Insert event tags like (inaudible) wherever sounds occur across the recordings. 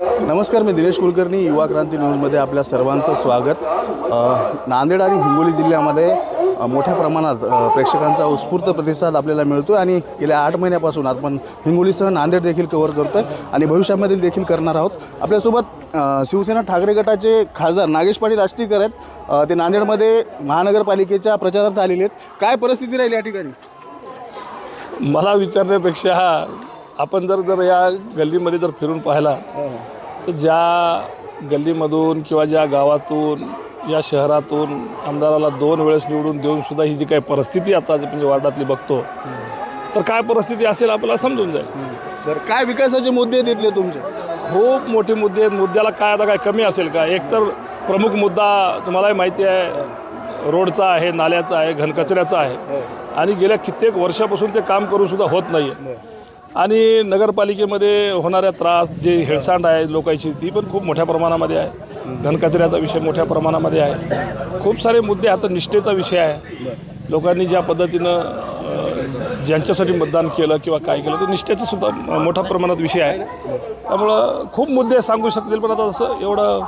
नमस्कार मी दिनेश कुलकर्णी युवा क्रांती न्यूजमध्ये आपल्या सर्वांचं स्वागत. नांदेड आणि हिंगोली जिल्ह्यामध्ये मोठ्या प्रमाणात प्रेक्षकांचा उत्स्फूर्त प्रतिसाद आपल्याला मिळतो आणि गेल्या आठ महिन्यापासून आपण हिंगोलीसह नांदेड देखील कव्हर करतो आहे आणि भविष्यामध्ये देखील करणार आहोत. आपल्यासोबत शिवसेना ठाकरे गटाचे खासदार नागेश पाटील आष्टीकर आहेत. ते नांदेडमध्ये महानगरपालिकेच्या प्रचारार्थ आलेले आहेत. काय परिस्थिती राहील या ठिकाणी? मला विचारण्यापेक्षा आपण जर जर या गल्लीमध्ये जर फिरून पाहिला तर ज्या गल्लीमधून किंवा ज्या गावातून या शहरातून आमदाराला दोन वेळेस निवडून देऊन सुद्धा ही जी काही परिस्थिती आता म्हणजे वार्डातली बघतो तर काय परिस्थिती असेल आपल्याला समजून जाईल. बरं काय विकासाचे मुद्दे आहेत इथले तुमचे? खूप मोठे मुद्दे आहेत. मुद्द्याला काय आता काय कमी असेल का? एक तर प्रमुख मुद्दा तुम्हालाही माहिती आहे रोडचा आहे नाल्याचा आहे घनकचऱ्याचा आहे. आणि गेल्या कित्येक वर्षापासून ते काम करून सुद्धा होत नाही आहे आणि नगरपालिकेमध्ये होणाऱ्या त्रास जे हेळसांड आहे लोकांची ती पण खूप मोठ्या प्रमाणामध्ये आहे. घनकचऱ्याचा विषय मोठ्या प्रमाणामध्ये आहे. खूप सारे मुद्दे आता निष्ठेचा विषय आहे. लोकांनी ज्या पद्धतीनं ज्यांच्यासाठी मतदान केलं किंवा काय केलं ते निष्ठेचा सुद्धा मोठ्या प्रमाणात विषय आहे. त्यामुळं खूप मुद्दे सांगू शकतील पण आता असं एवढं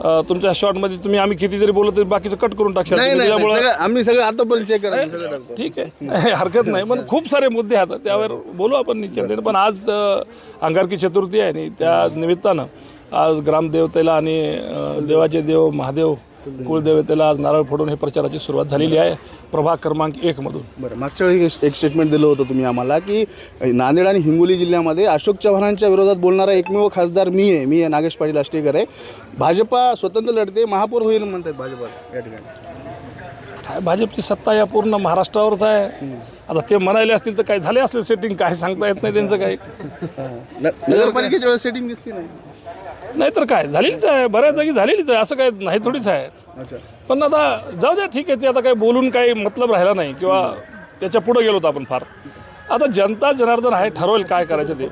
अ, तुमच्या शॉर्टमध्ये तुम्ही आम्ही किती जरी बोललो तरी बाकीचं कट करून टाकशाल नाही तुम्ही. नाही त्यामुळं सगळं- आम्ही सगळं आतापर्यंत चेक करा. (laughs) ठीक आहे नाही, (laughs) हरकत नाही पण खूप सारे मुद्दे आहेत त्यावर बोलू आपण निश्चिंतेने पण आज अ, अंगारकी चतुर्थी आहे आणि त्या निमित्तानं आज ग्रामदेवतेला आणि अ, देवाचे देव महादेव कुलदेवतेला आज नारळ फोडून हे प्रचाराची सुरुवात झालेली आहे. प्रभाग क्रमांक एकमधून बरं मागच्या वेळी एक- एक स्टेटमेंट दिलं होतं तुम्ही आम्हाला की नांदेड आणि हिंगोली जिल्ह्यामध्ये अशोक चव्हाणांच्या विरोधात बोलणारा एकमेव खासदार मी आहे. मी आहे नागेश पाटील आष्टेकर आहे. भाजपा स्वतंत्र लढते महापौर होईल म्हणतात भाजपा या ठिकाणी. काय भाजपची सत्ता या पूर्ण महाराष्ट्रावरच आहे. आता ते म्हणाले असतील तर काय झाले असेल सेटिंग काय सांगता येत नाही त्यांचं काही. न- नगरपालिकेच्या वेळेस सेटिंग दिसते नाही. नाही तर काय? झालेलीच आहे बऱ्याच जागी झालेलीच आहे असं काय नाही थोडीच आहे. पण आता जाऊ द्या ठीक आहे ते आता काही बोलून काही मतलब राहिला नाही किंवा त्याच्या पुढे गेलो होतो आपण फार. आता जनता जनार्दन आहे ठरवेल काय करायचं ते.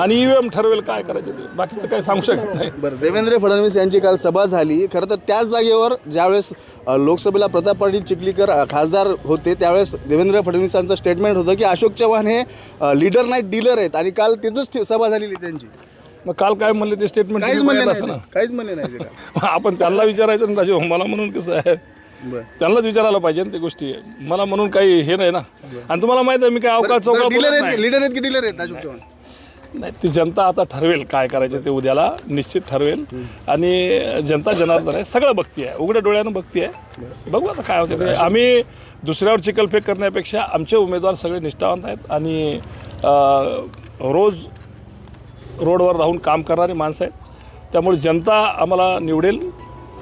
आणि ईव्हीएम ठरवेल काय करायचं ते. बाकीचं काही सांगू शकत नाही. बरं देवेंद्र फडणवीस यांची काल सभा झाली. खरं तर त्याच जागेवर ज्यावेळेस लोकसभेला प्रताप पाटील चिखलीकर खासदार होते त्यावेळेस देवेंद्र फडणवीसांचं स्टेटमेंट होतं की अशोक चव्हाण हे लीडर नाही डीलर आहेत. आणि काल तिथंच सभा झालेली त्यांची. मग काल काय म्हणले ते स्टेटमेंट काहीच म्हणले असं नाही ना ते. काहीच म्हणले नाही ते काल. (laughs) आपण त्यांना विचारायचं ना राजू मला म्हणून कसं आहे? बरं. त्यांनाच विचारायला पाहिजे ना ते गोष्टी. मला म्हणून काही हे नाही ना. आणि तुम्हाला माहिती आहे मी काय अवकाळ चौकाळ डीलर बोलत आहेत नाही. की लीडर आहेत की डीलर आहेत अशोक चव्हाण? नाही ती जनता आता ठरवेल काय करायचं ते उद्याला. निश्चित ठरवेल. आणि जनता जनार्दन आहे. सगळं बघती आहे. उघड्या डोळ्यानं बघती आहे. बघू आता काय होते ते. आम्ही दुसऱ्यावर चिकलफेक करण्यापेक्षा आमचे उमेदवार सगळे निष्ठावंत आहेत. आणि अं, रोज रोडवर राहून काम करणारी माणसं आहेत. त्यामुळे जनता आम्हाला निवडेल.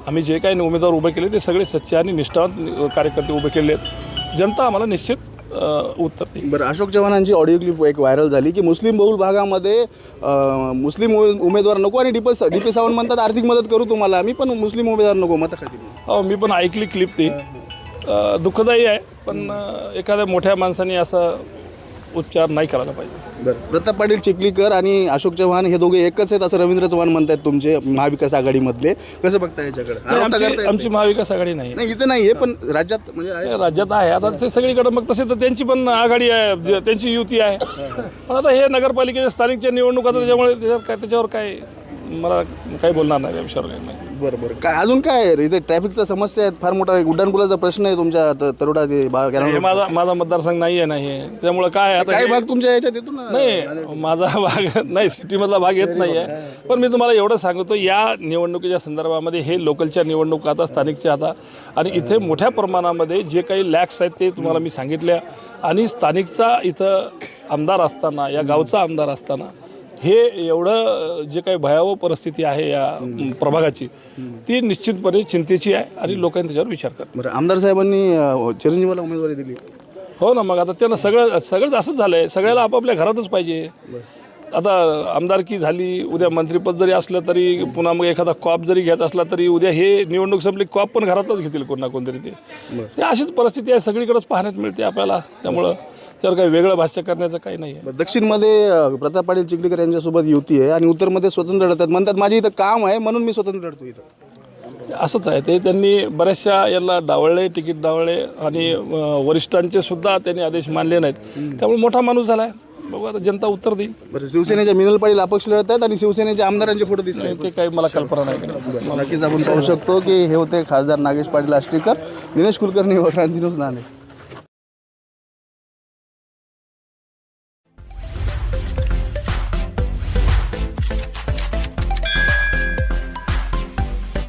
आम्ही जे काही उमेदवार उभे केले ते सगळे सच्चे आणि निष्ठावंत कार्यकर्ते उभे केले आहेत. जनता आम्हाला निश्चित उत्तर बरं अशोक चव्हाणांची ऑडिओ क्लिप एक व्हायरल झाली की मुस्लिम बहुल भागामध्ये मुस्लिम उमे- उमेदवार नको आणि डीपी डी पी सावंत म्हणतात आर्थिक मदत करू तुम्हाला. आम्ही पण मुस्लिम उमेदवार नको मत हो मी पण ऐकली क्लिप ती. दुःखदायी आहे पण एखाद्या मोठ्या माणसाने असं उच्चार नाही करायला पाहिजे. बरं. प्रताप पाटील चिखलीकर आणि अशोक चव्हाण हे दोघे एकच आहेत असं रवींद्र चव्हाण म्हणतात तुमचे महाविकास आघाडीमधले. कसं बघता याच्याकडे? नाही, आरोप तर करता आमची येत आमची महाविकास आघाडी नाही. नाही. इथं नाही आहे पण राज्यात म्हणजे आहे. राज्यात आहे. आता ते सगळीकडे मग तसे तर त्यांची पण आघाडी आहे जे- त्यांची युती आहे. पण आता हे नगरपालिकेच्या स्थानिकच्या निवडणुका त्याच्यामुळे त्याच्यावर काय त्याच्यावर काय मला काही बोलणार नाही त्या विषयावर काही नाही. बरं बरं काय अजून काय आहे? इथे ट्रॅफिकच्या समस्या आहेत. फार मोठा उड्डाणपुलाचा प्रश्न आहे तुमच्या त- तरोडा ते बा- हे कॅनॉल- माझा माझा मतदारसंघ नाही आहे नाही आहे त्यामुळे काय आता काही हे- भाग तुमच्या याच्यात येतो ना? नाही माझा भाग नाही सिटीमधला भाग येत नाही आहे पण मी तुम्हाला एवढं सांगतो या निवडणुकीच्या संदर्भामध्ये हे लोकलच्या निवडणुका आता स्थानिकच्या आता. आणि इथे मोठ्या प्रमाणामध्ये जे काही लॅक्स आहेत ते तुम्हाला मी सांगितल्या. आणि स्थानिकचा इथं आमदार असताना या गावचा आमदार असताना हे एवढं जे काही भयावह परिस्थिती आहे या प्रभागाची ती निश्चितपणे चिंतेची आहे आणि लोकांनी त्याच्यावर विचार करतात. बरं आमदार साहेबांनी अं, चिरंजीवाला उमेदवारी दिली. हो ना मग आता त्यांना सगळं सगळंच असंच झालं आहे सगळ्याला आपापल्या घरातच पाहिजे. आता आमदारकी झाली उद्या मंत्रीपद जरी असलं तरी पुन्हा मग एखादा कॉप जरी घ्यायचा असला तरी उद्या हे निवडणूक संपली कॉप पण घरातच घेतील कोण ना कोणतरी ते. हे अशीच परिस्थिती आहे सगळीकडेच पाहण्यात मिळते आपल्याला. त्यामुळं त्यावर काही वेगळं भाष्य करण्याचं काही नाही आहे. दक्षिणमध्ये अं, प्रताप पाटील चिखलीकर यांच्यासोबत युती आहे आणि उत्तरमध्ये स्वतंत्र लढतात. म्हणतात माझी इथं काम आहे म्हणून मी स्वतंत्र लढतो इथं. असंच आहे. ते त्यांनी बऱ्याचशा यांना डावळले तिकीट डावळले आणि अं, वरिष्ठांचे सुद्धा त्यांनी आदेश मानले नाहीत. त्यामुळे मोठा माणूस झाला आहे बघू आता जनता उत्तर देईल. बरं शिवसेनेच्या मिनल पाटील अपक्ष लढत आहेत आणि शिवसेनेच्या आमदारांचे फोटो दिसले नाही, ते काही मला कल्पना नाही नक्कीच आपण पाहू शकतो की हे होते खासदार नागेश पाटील आष्टीकर दिनेश कुलकर्णी व क्रांती न्यूज नाणे.